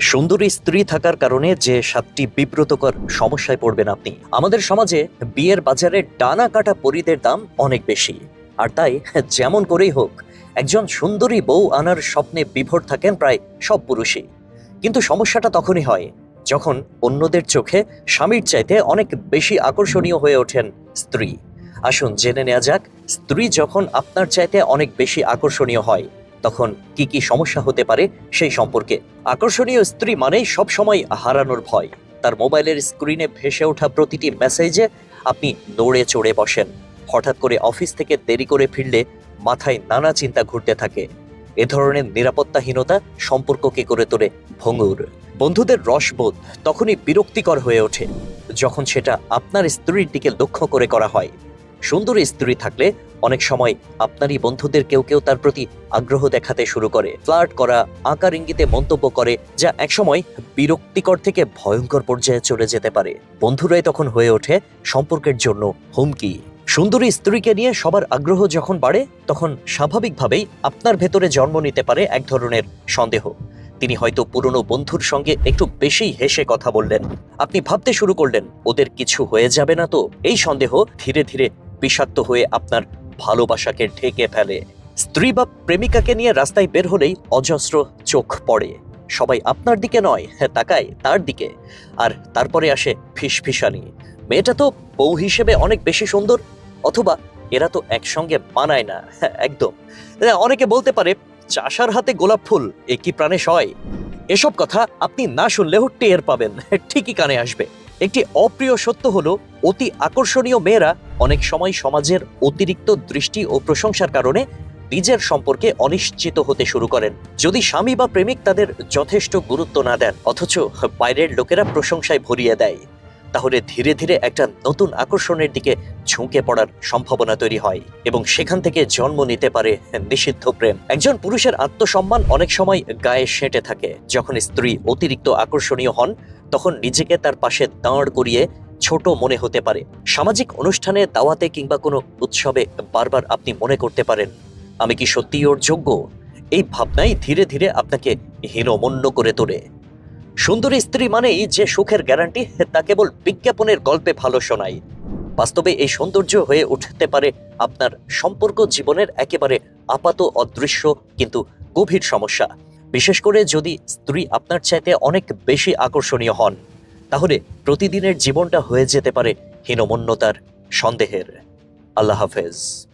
সুন্দরী স্ত্রী থাকার কারণে যে সাতটি বিব্রতকর সমস্যায় পড়বেন আপনি। আমাদের সমাজে বিয়ের বাজারে ডানা কাটা পরিদের দাম অনেক বেশি। আর তাই যেমন করেই হোক, একজন সুন্দরী বউ আনার স্বপ্নে বিভোর থাকেন প্রায় সব পুরুষই। কিন্তু সমস্যাটা তখনই হয়, যখন অন্যদের চোখে স্বামীর চাইতে অনেক বেশি আকর্ষণীয় হয়ে ওঠেন স্ত্রী। আসুন জেনে নেওয়া যাক, স্ত্রী যখন আপনার চাইতে অনেক বেশি আকর্ষণীয় হয়। তখন কি কি সমস্যা হতে পারে সেই সম্পর্কে। আকর্ষণীয় স্ত্রী মানেই সবসময় হারানোর ভয়। তার মোবাইলের স্ক্রিনে ভেসে ওঠা প্রতিটি মেসেজে আপনি দৌড়ে চড়ে বসেন। হঠাৎ করে অফিস থেকে দেরি করে ফিরলে মাথায় নানা চিন্তা ঘুরতে থাকে। এ ধরনের নিরাপত্তাহীনতা সম্পর্ককে করে তোলে ভঙ্গুর। বন্ধুদের রসবোধ তখনই বিরক্তিকর হয়ে ওঠে, যখন সেটা আপনার স্ত্রীর দিকে লক্ষ্য করে করা হয়। সুন্দরী স্ত্রী থাকলে অনেক সময় আপনারই বন্ধুদের কেউ কেউ তার প্রতি আগ্রহ দেখাতে শুরু করে। ফ্লার্ট করা, আকার ইঙ্গিতে মন্তব্য করে, যা একসময় বিরক্তিকর থেকে ভয়ঙ্কর পর্যায়ে চলে যেতে পারে। বন্ধুরাই তখন হয়ে ওঠে সম্পর্কের জন্য হুমকি। সুন্দরী স্ত্রীকে নিয়ে সবার আগ্রহ যখন বাড়ে, তখন স্বাভাবিকভাবেই আপনার ভেতরে জন্ম নিতে পারে এক ধরনের সন্দেহ। তিনি হয়তো পুরনো বন্ধুর সঙ্গে একটু বেশি হেসে কথা বললেন। আপনি ভাবতে শুরু করলেন, ওদের কিছু হয়ে যাবে না তো? এই সন্দেহ ধীরে ধীরে বিষাক্ত হয়ে আপনার ভালোবাসাকে ঢেকে ফেলে। স্ত্রী বা প্রেমিকাকে নিয়ে রাস্তায় বের হলেই অজস্র চোখ পড়ে। সবাই আপনার দিকে নয় হ্যাঁ তাকায় তার দিকে। আর তারপরে আসে ফিসফিসানি। মেয়েটা তো বউ হিসেবে অনেক বেশি সুন্দর অথবা এরা তো একসঙ্গে মানায় না হ্যাঁ, একদম। হ্যাঁ, অনেকে বলতে পারে চাষার হাতে গোলাপ ফুল একই প্রাণে সয়? এসব কথা আপনি না শুনলেও টের পাবেন ঠিকই কানে আসবে। একটি অপ্রিয় সত্য হলো, অতি আকর্ষণীয় মেয়েরা অনেক সময় সমাজের অতিরিক্ত দৃষ্টি ও প্রশংসার কারণে নিজের সম্পর্কে অনিশ্চিত হতে শুরু করেন। যদি স্বামী বা প্রেমিক তাদের যথেষ্ট গুরুত্ব না দেন, অথচ বাইরের লোকেরা প্রশংসায় ভরিয়ে দেয়। তাহলে ধীরে ধীরে একটা নতুন আকর্ষণের দিকে ঝুঁকে পড়ার সম্ভাবনা তৈরি হয় এবং সেখান থেকে জন্ম নিতে পারে নিষিদ্ধ প্রেম। একজন পুরুষের আত্মসম্মান অনেক সময় গায়ে সেঁটে থাকে। যখন স্ত্রী অতিরিক্ত আকর্ষণীয় হন, তখন নিজেকে তার পাশে দাঁড় করিয়ে ছোট মনে হতে পারে। সামাজিক অনুষ্ঠানে, দাওয়াতে কিংবা কোনো উৎসবে বারবার আপনি মনে করতে পারেন, আমি কি সত্যিই ওর যোগ্য? এই ভাবনাই ধীরে ধীরে আপনাকে হীনমন্য করে তোলে। সুন্দরী স্ত্রী মানেই যে সুখের গ্যারান্টি, তা কেবল বিজ্ঞাপনের গল্পে ভালো শোনায়। বাস্তবে এই সৌন্দর্য হয়ে উঠতে পারে আপনার সম্পর্ক জীবনের একেবারে আপাত অদৃশ্য কিন্তু গভীর সমস্যা। বিশেষ করে যদি স্ত্রী আপনার চাইতে অনেক বেশি আকর্ষণীয় হন, তাহলে প্রতিদিনের জীবনটা হয়ে যেতে পারে হীনমন্যতার সন্দেহের। আল্লাহ হাফেজ।